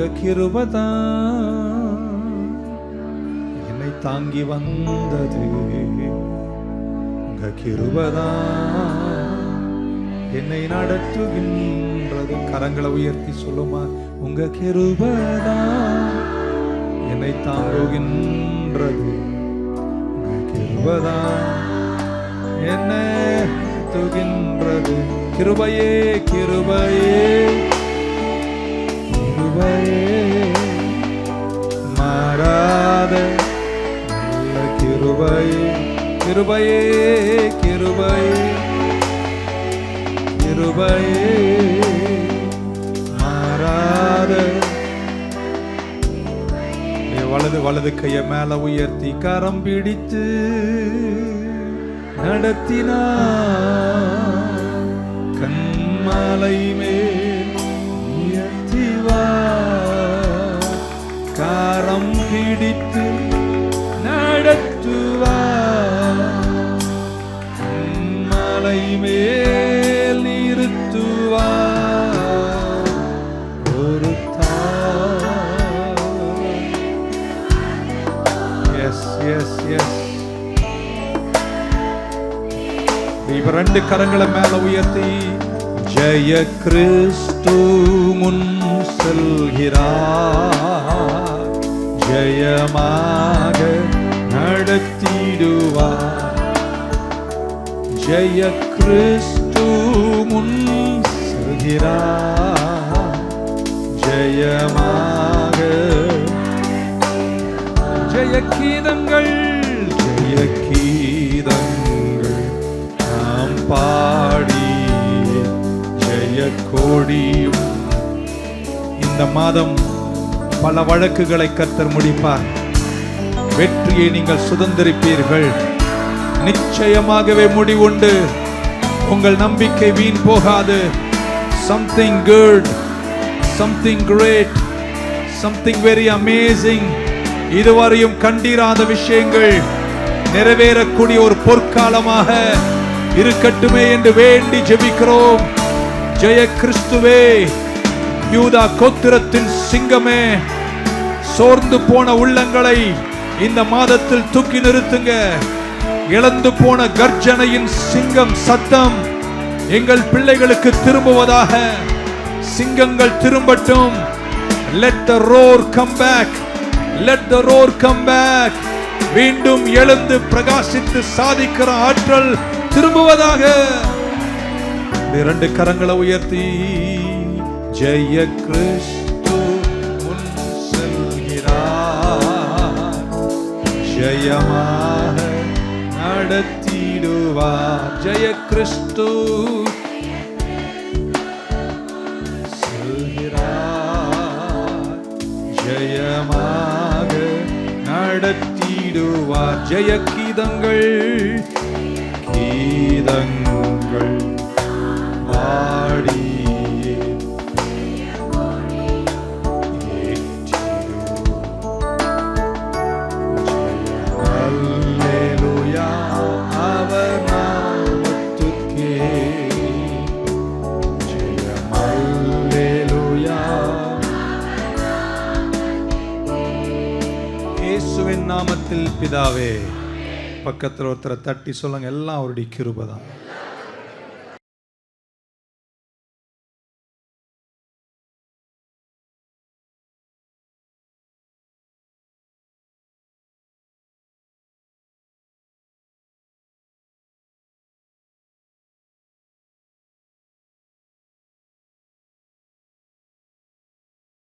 உங்க கிருபதா என்னை தாங்கி வந்தது உங்க கிருபதா என்னை நடத்துகின்றது. கரங்களை உயர்த்தி சொல்லுமா? உங்க கிருபதா என்னை தாங்குகின்றது. உங்க கிருபதா என்ன துகின்றது கிருபையே கிருபையே. கிருபையே. மாறாத நல்ல கிருபையே கிருபையே கிருபையே கிருபையே. மாறாத வலது வலது கைய மேல உயர்த்தி கரம் பிடித்து நடத்தினா கண்மாலை மேல் பிடித்து நடத்துவா கண்மாலை மேல் நிறுத்துவா ஒரு எஸ் எஸ் எஸ் இப்ப ரெண்டு கரங்களை மேல உயர்த்தி. ஜெய கிறிஸ்து முன் செல்கிறார். ஜெயமாக நடத்திடுவார். ஜெய கிறிஸ்து முன் செல்கிறார். ஜெயமாக. ஜெய கீதங்கள் ஜெய கீதங்கள் நாம் பாடி. ஜெய கோடியும் இந்த மாதம் பல வழக்குகளை கத்தர் முடிப்பார். வெற்றியை நீங்கள் சுதந்திரிப்பீர்கள். நிச்சயமாகவே முடிவுண்டு உங்கள் நம்பிக்கை வீண் போகாது. Something good something great something very amazing இதுவரையும் கண்டிராத விஷயங்கள் நிறைவேறக்கூடிய ஒரு பொற்காலமாக இருக்கட்டுமே என்று வேண்டி ஜெபிக்கிறோம். ஜெய கிறிஸ்துவே. யூதா கோத்திரத்தின் சிங்கமே சோர்ந்து போன உள்ளங்களை இந்த மாதத்தில் தூக்கி நிறுத்துங்க. இழந்து போன கர்ஜனையின் சிங்கம் சத்தம் எங்கள் பிள்ளைகளுக்கு திரும்புவதாக. சிங்கங்கள் திரும்பட்டும். Let the roar come back let the roar come back மீண்டும் எழுந்து பிரகாசித்து சாதிக்கிற ஆற்றல் திரும்புவதாக. இரண்டு கரங்களை உயர்த்தி. ஜெய கிறிஸ்து முன் செல்கிறார். ஜெயமாக நடத்திடுவார். ஜெய கிறிஸ்து செல்கிறார். ஜெயமாக நடத்திடுவார். ஜெய கீதங்கள் கீதங்கள் பாடி நாமத்தில் பிதாவே பக்கத்தில் ஒருத்தரை தட்டி சொல்லுங்க எல்லாம் அவருடைய கிருபை தான்.